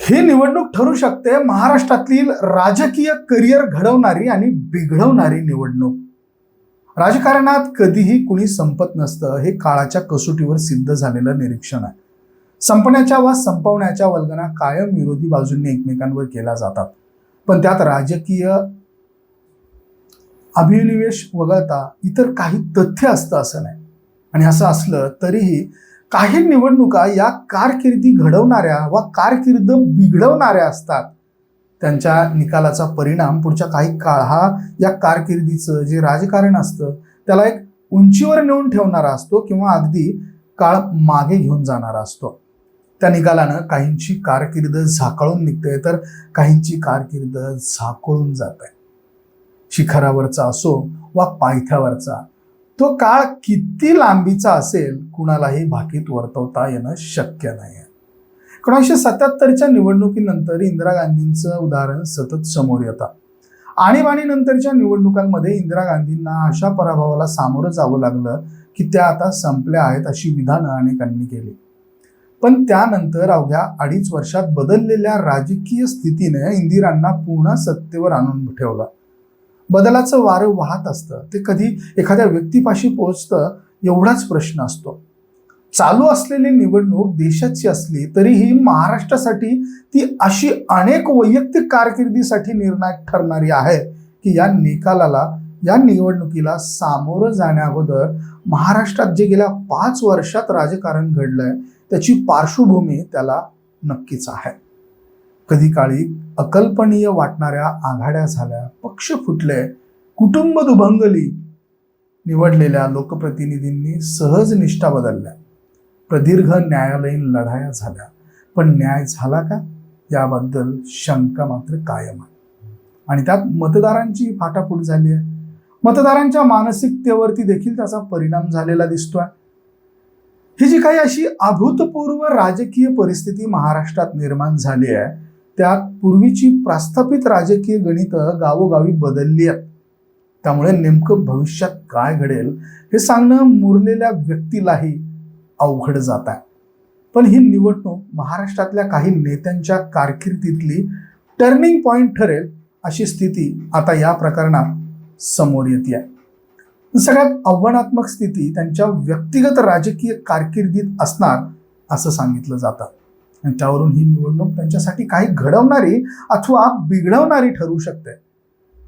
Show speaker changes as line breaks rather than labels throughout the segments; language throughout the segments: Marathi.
ही निवडणूक ठरू शकते महाराष्ट्रातील राजकीय करिअर घडवणारी आणि बिघडवणारी निवडणूक. राजकारणात कधीही कुणी संपत नसतं हे काळाच्या कसोटीवर सिद्ध झालेलं निरीक्षण आहे. संपण्याच्या वा संपवण्याच्या वल्गना कायम विरोधी बाजूंनी एकमेकांवर केल्या जातात. पण त्यात राजकीय अभिनिवेश वगळता इतर काही तथ्य असतं असं नाही. आणि असं असलं तरीही काही निवडणुका या कारकिर्दी घडवणाऱ्या वा कारकीर्द बिघडवणाऱ्या असतात. त्यांच्या निकालाचा परिणाम पुढच्या काही काळ हा या कारकिर्दीचं जे राजकारण असतं त्याला एक उंचीवर नेऊन ठेवणारा असतो किंवा अगदी काळ मागे घेऊन जाणारा असतो. त्या निकालानं काहींची कारकिर्द झाकळून निघते तर काहींची कारकिर्द झाकळून जात. आहे शिखरावरचा असो वा पायथ्यावरचा. तो काळ किती लांबीचा असेल कुणालाही भाकीत वर्तवता येणं शक्य नाही आहे एकोणीसशे सत्याहत्तरच्या निवडणुकीनंतर इंदिरा गांधींचं उदाहरण सतत समोर येतं. आणीबाणीनंतरच्या निवडणुकांमध्ये इंदिरा गांधींना अशा पराभवाला सामोरं जावं लागलं की त्या आता संपल्या आहेत अशी विधानं अनेकांनी केली. पण त्यानंतर अवघ्या अडीच वर्षात बदललेल्या राजकीय स्थितीने इंदिरांना पुन्हा सत्तेवर आणून ठेवला. बदलाचं वारं वाहत असतं. ते कधी एखाद्या व्यक्तीपाशी पोहोचतं एवढाच प्रश्न असतो. चालू असलेली निवडणूक देशाची असली तरीही महाराष्ट्रासाठी ती अशी अनेक वैयक्तिक कारकिर्दीसाठी निर्णायक ठरणारी आहे की या निकालाला या निवडणुकीला सामोरं जाण्याअगोदर महाराष्ट्रात जे गेल्या पाच वर्षात राजकारण घडलंय त्याची पार्श्वभूमी त्याला नक्कीच आहे. कधी काळी अकल्पनीय वाटणाऱ्या आघाड्या झाल्या पक्ष फुटले कुटुंब दुभंगली निवडलेल्या लोकप्रतिनिधींनी सहज निष्ठा बदलल्या. प्रदीर्घ न्यायालयीन लढाया झाल्या. पण न्याय झाला का? याबद्दल शंका मात्र कायम आहे. आणि त्यात मतदारांची फाटाफूट झाली आहे. मतदारांच्या मानसिकतेवरती देखील त्याचा परिणाम झालेला दिसतोय. ही जी काही अशी अभूतपूर्व राजकीय परिस्थिती महाराष्ट्रात निर्माण झाली आहे त्यात पूर्वीची प्रस्थापित राजकीय गणितं गावोगावी बदलली आहेत. त्यामुळे नेमकं भविष्यात काय घडेल हे सांगणं मुरलेल्या व्यक्तीलाही अवघड जात आहे. पण ही निवडणूक महाराष्ट्रातल्या काही नेत्यांच्या कारकिर्दीतली टर्निंग पॉईंट ठरेल अशी स्थिती आता या प्रकरणात समोर येते सगळ्यात आव्हानात्मक स्थिती त्यांच्या व्यक्तिगत राजकीय कारकिर्दीत असणार असं सांगितलं जातं. आणि त्यावरून ही निवडणूक त्यांच्यासाठी काही घडवणारी अथवा बिघडवणारी ठरू शकते.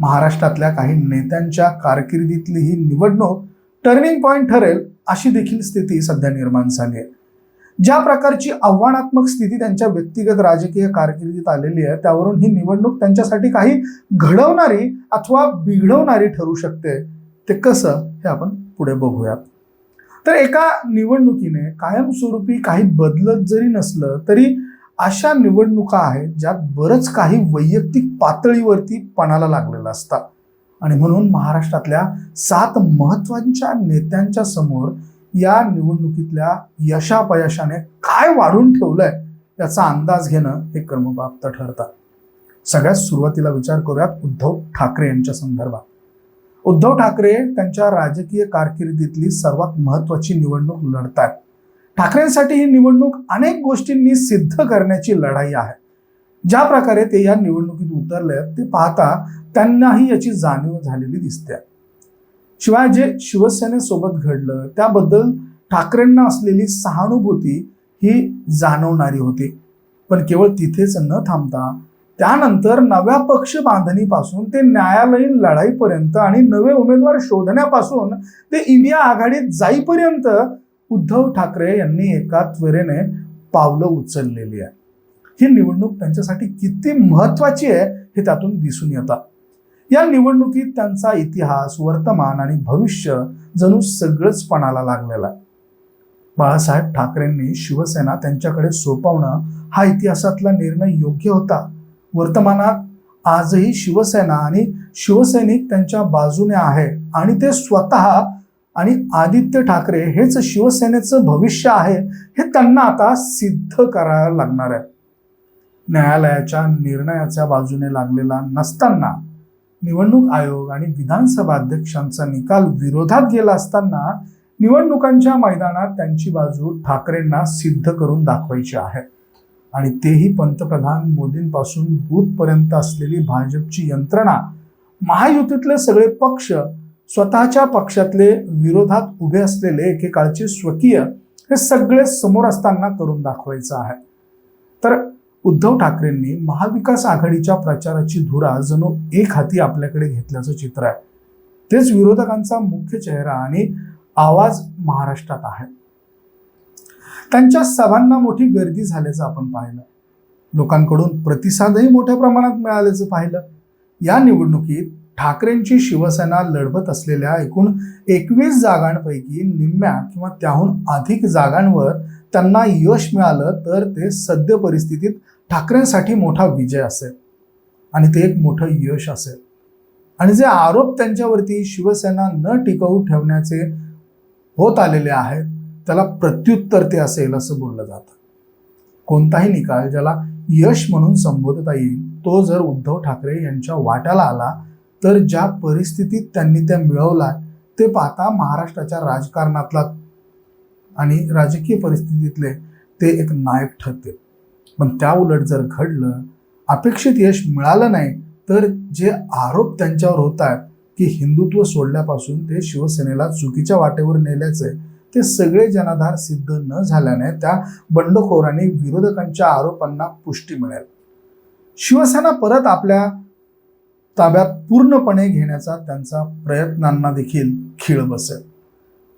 महाराष्ट्रातल्या काही नेत्यांच्या कारकिर्दीतली ही निवडणूक टर्निंग पॉईंट ठरेल अशी देखील स्थिती सध्या निर्माण झाली आहे. ज्या प्रकारची आव्हानात्मक स्थिती त्यांच्या व्यक्तिगत राजकीय कारकिर्दीत आलेली आहे त्यावरून ही निवडणूक त्यांच्यासाठी काही घडवणारी अथवा बिघडवणारी ठरू शकते. ते कसं हे आपण पुढे बघूयात. तर एका निवडणुकीने कायमस्वरूपी काही बदलत जरी नसलं तरी अशा निवडणुका आहेत ज्यात बरंच काही वैयक्तिक पातळीवरती पणाला लागलेलं असतात आणि म्हणून महाराष्ट्रातल्या सात महत्त्वांच्या नेत्यांच्या समोर या निवडणुकीतल्या यशापयशाने काय वाढून ठेवलंय याचा अंदाज घेणं हे कर्मप्राप्त ठरतात सगळ्यात सुरुवातीला विचार करूयात उद्धव ठाकरे यांच्या संदर्भात. उद्धव ठाकरे त्यांच्या राजकीय कारकिर्दीतली सर्वात महत्वाची निवडणूक लढतात ठाकरेंसाठी ही निवडणूक अनेक गोष्टींनी सिद्ध करण्याची लढाई आहे. ज्या प्रकारे ते या निवडणुकीत उतरले ते पाहता त्यांनाही याची जाणीव झालेली दिसते. शिवाय जे शिवसेनेसोबत घडलं त्याबद्दल ठाकरेंना असलेली सहानुभूती ही जाणवणारी होती. पण केवळ तिथेच न थांबता त्यानंतर नव्या पक्ष बांधणीपासून ते न्यायालयीन लढाईपर्यंत आणि नवे उमेदवार शोधण्यापासून ते इंडिया आघाडीत जाईपर्यंत उद्धव ठाकरे यांनी एका त्वरेने पावलं उचललेली आहे. ही निवडणूक त्यांच्यासाठी किती महत्वाची आहे हे त्यातून दिसून येतात या निवडणुकीत त्यांचा इतिहास वर्तमान आणि भविष्य जणू सगळंच पणाला लागलेला आहे. बाळासाहेब ठाकरेंनी शिवसेना त्यांच्याकडे सोपवणं हा इतिहासातला निर्णय योग्य होता. वर्तमानात आजही शिवसेना आणि शिवसैनिक त्यांच्या बाजूने आहे. आणि ते स्वतः आणि आदित्य ठाकरे हेच शिवसेनेचं भविष्य आहे हे त्यांना आता सिद्ध करायला लागणार आहे. न्यायालयाच्या निर्णयाच्या बाजूने लागलेला नसताना निवडणूक आयोग आणि विधानसभा अध्यक्षांचा निकाल विरोधात गेला असताना निवडणुकांच्या मैदानात त्यांची बाजू ठाकरेंना सिद्ध करून दाखवायची आहे. आणि तेही पंतप्रधान मोदींपासून बूथपर्यंत असलेली भाजपची यंत्रणा महायुतीतले सगळे पक्ष स्वतःच्या पक्षातले विरोधात उभे असलेले एकेकाळचे स्वकीय हे सगळे समोर असताना करून दाखवायचं आहे. तर उद्धव ठाकरेंनी महाविकास आघाडीच्या प्रचाराची धुरा जणू एक हाती आपल्याकडे घेतल्याचं चित्र आहे. तेच विरोधकांचा मुख्य चेहरा आणि आवाज महाराष्ट्रात आहे. त्यांच्या सभांना मोठी गर्दी झाल्याचं आपण पाहिलं. लोकांकडून प्रतिसादही मोठ्या प्रमाणात मिळाल्याचं पाहिलं. या निवडणुकीत ठाकरेंची शिवसेना लढवत असलेल्या एकूण एकवीस जागांपैकी निम्म्या किंवा त्याहून अधिक जागांवर त्यांना यश मिळालं तर ते सद्य परिस्थितीत ठाकरेंसाठी मोठा विजय असेल. आणि ते एक मोठं यश असेल. आणि जे आरोप त्यांच्यावरती शिवसेना न टिकवू ठेवण्याचे होत आलेले आहेत त्याला प्रत्युत्तर ते असेल असं बोललं जातं. कोणताही निकाल ज्याला यश म्हणून संबोधता येईल तो जर उद्धव ठाकरे यांच्या वाट्याला आला तर ज्या परिस्थितीत त्यांनी त्या मिळवला ते पाहता महाराष्ट्राच्या राजकारणातला आणि राजकीय परिस्थितीतले ते एक नायक ठरतील. पण त्या उलट जर घडलं अपेक्षित यश मिळालं नाही तर जे आरोप त्यांच्यावर होत आहेत की हिंदुत्व सोडल्यापासून ते शिवसेनेला चुकीच्या वाटेवर नेल्याचे ते सगळे जनाधार सिद्ध न झाल्याने त्या बंडखोरांनी विरोधकांच्या आरोपांना पुष्टी मिळेल. शिवसेना परत आपल्या ताब्यात पूर्णपणे घेण्याचा त्यांचा प्रयत्नांना देखील खीळ बसेल.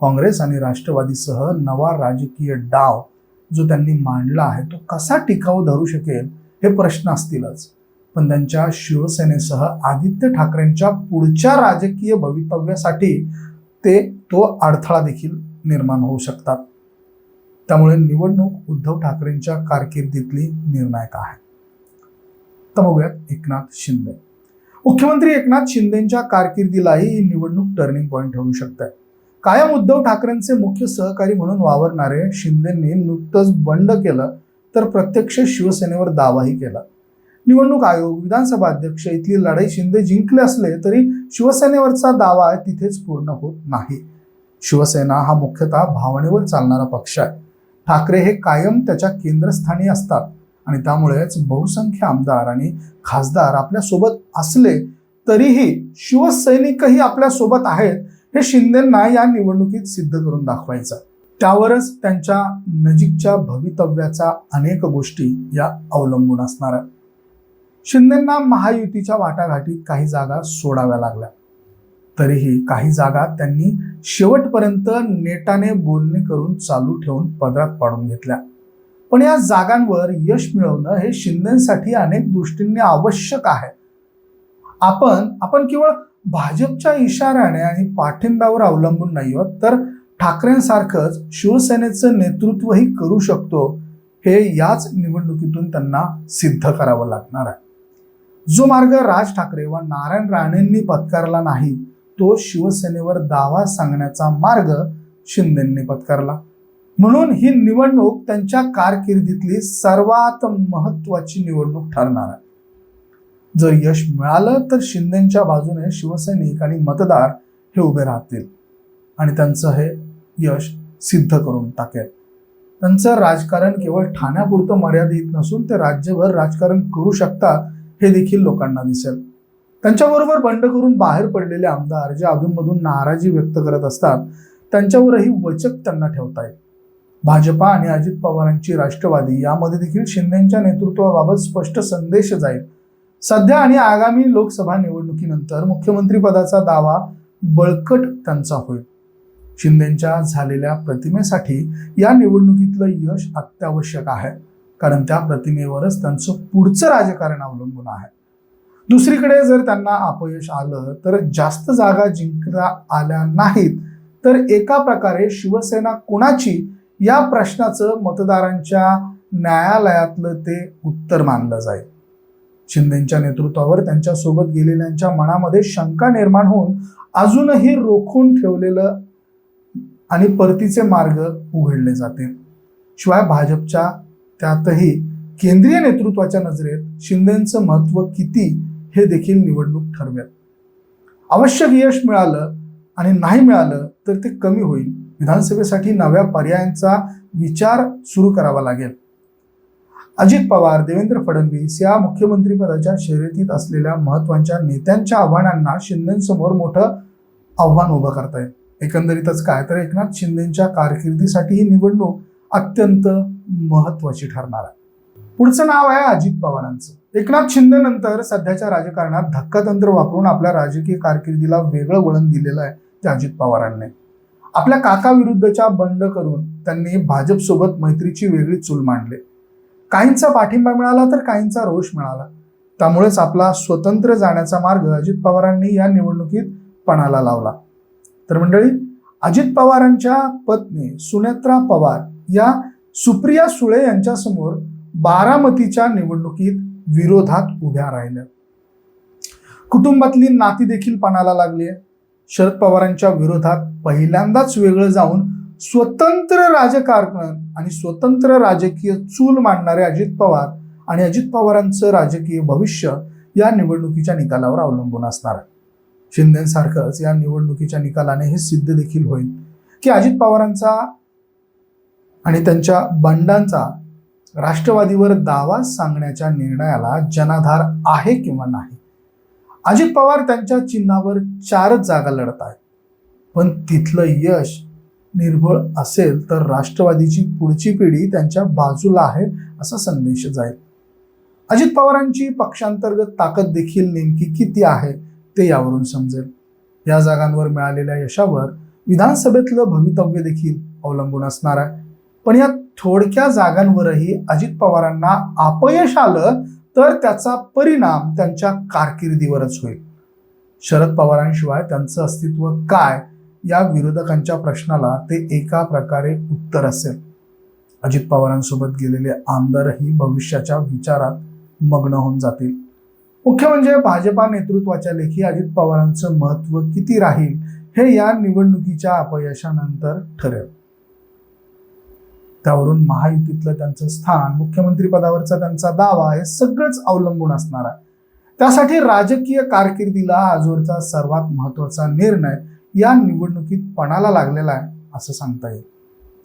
काँग्रेस आणि राष्ट्रवादीसह नवा राजकीय डाव जो त्यांनी मांडला आहे तो कसा टिकाऊ धरू शकेल हे प्रश्न असतीलच. पण त्यांच्या शिवसेनेसह आदित्य ठाकरेंच्या पुढच्या राजकीय भवितव्यासाठी ते तो अडथळा देखील निर्माण होऊ शकतात. त्यामुळे निवडणूक उद्धव ठाकरेंच्या कारकिर्दीतली निर्णायक आहे. तर बघूयात एकनाथ शिंदे. मुख्यमंत्री एकनाथ शिंदेच्या कारकिर्दीलाही ही निवडणूक टर्निंग पॉईंट ठरू शकते कायम उद्धव ठाकरेंचे मुख्य सहकारी म्हणून वावरणारे शिंदेंनी नुकतंच बंड केलं तर प्रत्यक्ष शिवसेनेवर दावाही केला. निवडणूक आयोग विधानसभा अध्यक्ष इथली लढाई शिंदे जिंकले असले तरी शिवसेनेवरचा दावा तिथेच पूर्ण होत नाही. शिवसेना हा मुख्यतः भावनेवर चालणारा पक्ष आहे. ठाकरे हे कायम त्याच्या केंद्रस्थानी असतात आणि त्यामुळेच बहुसंख्य आमदार आणि खासदार आपल्यासोबत असले तरीही शिवसैनिकही आपल्यासोबत आहेत हे शिंदेंना या निवडणुकीत सिद्ध करून दाखवायचं त्यावरच त्यांच्या नजीकच्या भवितव्याच्या अनेक गोष्टी या अवलंबून असणार आहेत. शिंदेंना महायुतीच्या वाटाघाटीत काही जागा सोडाव्या लागल्या. तरीही काही जागा त्यांनी शेवटपर्यंत नेटाने बोलणे करून चालू ठेवून पदरात पाडून घेतल्या. पण या जागांवर यश मिळवणं हे शिंदेसाठी अनेक दृष्टींनी आवश्यक आहे. आपण आपण केवळ भाजपच्या इशाऱ्याने आणि पाठिंब्यावर अवलंबून नाही आहोत तर ठाकरेंसारखंच शिवसेनेचं नेतृत्वही करू शकतो हे याच निवडणुकीतून त्यांना सिद्ध करावं लागणार आहे. जो मार्ग राज ठाकरे व नारायण राणेंनी पत्कारला नाही तो शिवसेनेवर दावा सांगण्याचा मार्ग शिंदेंनी पत्कारला. म्हणून ही निवडणूक त्यांच्या कारकिर्दीतली सर्वात महत्वाची निवडणूक ठरणार आहे. जर यश मिळालं तर शिंदेच्या बाजूने शिवसैनिक आणि मतदार हे उभे राहतील. आणि त्यांचं हे यश सिद्ध करून टाकेल. त्यांचं राजकारण केवळ ठाण्यापुरतं मर्यादित नसून ते राज्यभर राजकारण करू शकतात हे देखील लोकांना दिसेल. त्यांच्याबरोबर बंड करून बाहेर पडलेले आमदार जे अधूनमधून नाराजी व्यक्त करत असतात त्यांच्यावरही वचक त्यांना ठेवता येईल भाजपा आणि अजित पवारांची राष्ट्रवादी यामध्ये देखील शिंदेच्या नेतृत्वाबाबत स्पष्ट संदेश जाईल. सध्या आणि आगामी लोकसभा निवडणुकीनंतर मुख्यमंत्रीपदाचा दावा बळकट त्यांचा होईल. शिंदेच्या झालेल्या प्रतिमेसाठी या निवडणुकीतलं यश अत्यावश्यक आहे कारण त्या प्रतिमेवरच त्यांचं पुढचं राजकारण अवलंबून आहे. दुसरीकडे जर त्यांना अपयश आलं तर जास्त जागा जिंकता आल्या नाहीत. तर एका प्रकारे शिवसेना कुणाची? या प्रश्नाचं मतदारांच्या न्यायालयातलं ते उत्तर मानलं जाईल. शिंदेच्या नेतृत्वावर त्यांच्यासोबत गेलेल्यांच्या मनामध्ये शंका निर्माण होऊन अजूनही रोखून ठेवलेलं आणि परतीचे मार्ग उघडले जातील. शिवाय भाजपच्या त्यातही केंद्रीय नेतृत्वाच्या नजरेत शिंदेचं महत्त्व किती? हे देखील निवडणूक ठरवेल. आवश्यक यश मिळालं आणि नाही मिळालं तर ते कमी होईल. विधानसभेसाठी नव्या पर्यायांचा विचार सुरू करावा लागेल. अजित पवार देवेंद्र फडणवीस या मुख्यमंत्रीपदाच्या शर्यतीत असलेल्या महत्त्वाच्या नेत्यांच्या आव्हानांना शिंदेसमोर मोठं आव्हान उभं करतायत. एकंदरीतच काय तर एकनाथ शिंदेच्या कारकिर्दीसाठी ही निवडणूक अत्यंत महत्वाची ठरणार आहे. पुढचं नाव आहे अजित पवारांचं. एकनाथ शिंदे नंतर सध्याच्या राजकारणात धक्कातंत्र वापरून आपल्या राजकीय कारकिर्दीला वेगळं वळण दिलेलं आहे ते अजित पवारांनी. आपल्या काकाविरुद्धच्या बंड करून त्यांनी भाजपसोबत मैत्रीची वेगळी चूल मांडली. काहींचा पाठिंबा मिळाला तर काहींचा रोष मिळाला. त्यामुळेच आपला स्वतंत्र जाण्याचा मार्ग अजित पवारांनी या निवडणुकीत पणाला लावला. तर मंडळी अजित पवारांच्या पत्नी सुनेत्रा पवार या सुप्रिया सुळे यांच्यासमोर बारामतीच्या निवडणुकीत विरोधात उभ्या राहिल्या. कुटुंबातली नाती देखील पणाला लागली आहे. शरद पवारांच्या विरोधात पहिल्यांदाच वेगळं जाऊन स्वतंत्र राजकारण आणि स्वतंत्र राजकीय चूल मांडणारे अजित पवार आणि अजित पवारांचं राजकीय भविष्य या निवडणुकीच्या निकालावर अवलंबून असणार आहे. शिंदेसारखंच या निवडणुकीच्या निकालाने हे सिद्ध देखील होईल की अजित पवारांचा आणि त्यांच्या बंडांचा राष्ट्रवादीवर दावा सांगण्याच्या निर्णयाला जनाधार आहे किंवा नाही? अजित पवार त्यांच्या चिन्हावर चारच जागा लढत आहेत. पण तिथलं यश निर्भळ असेल तर राष्ट्रवादीची पुढची पिढी त्यांच्या बाजूला आहे असा संदेश जाईल अजित पवारांची पक्षांतर्गत ताकद देखील नेमकी किती आहे ते यावरून समजेल. या जागांवर मिळालेल्या यशावर विधानसभेतलं भवितव्य देखील अवलंबून असणार आहे. पण या थोडक्या जागांवरही अजित पवारांना अपयश आलं तर त्याचा परिणाम त्यांच्या कारकिर्दीवरच होईल. शरद पवारांशिवाय त्यांचं अस्तित्व काय या विरोधकांच्या प्रश्नाला ते एका प्रकारे उत्तर असेल. अजित पवारांसोबत गेलेले आमदारही भविष्याच्या विचारात मग्न होऊन जातील. मुख्य म्हणजे भाजपा नेतृत्वाच्या लेखी अजित पवारांचं महत्त्व किती राहील हे या निवडणुकीच्या अपयशानंतर ठरेल. त्यावरून महायुतीतलं त्यांचं स्थान मुख्यमंत्री पदावरचा त्यांचा दावा हे सगळंच अवलंबून असणार आहे. त्यासाठी राजकीय कारकिर्दीला आजवरचा सर्वात महत्त्वाचा निर्णय या निवडणुकीत पणाला लागलेला आहे असं सांगता येईल.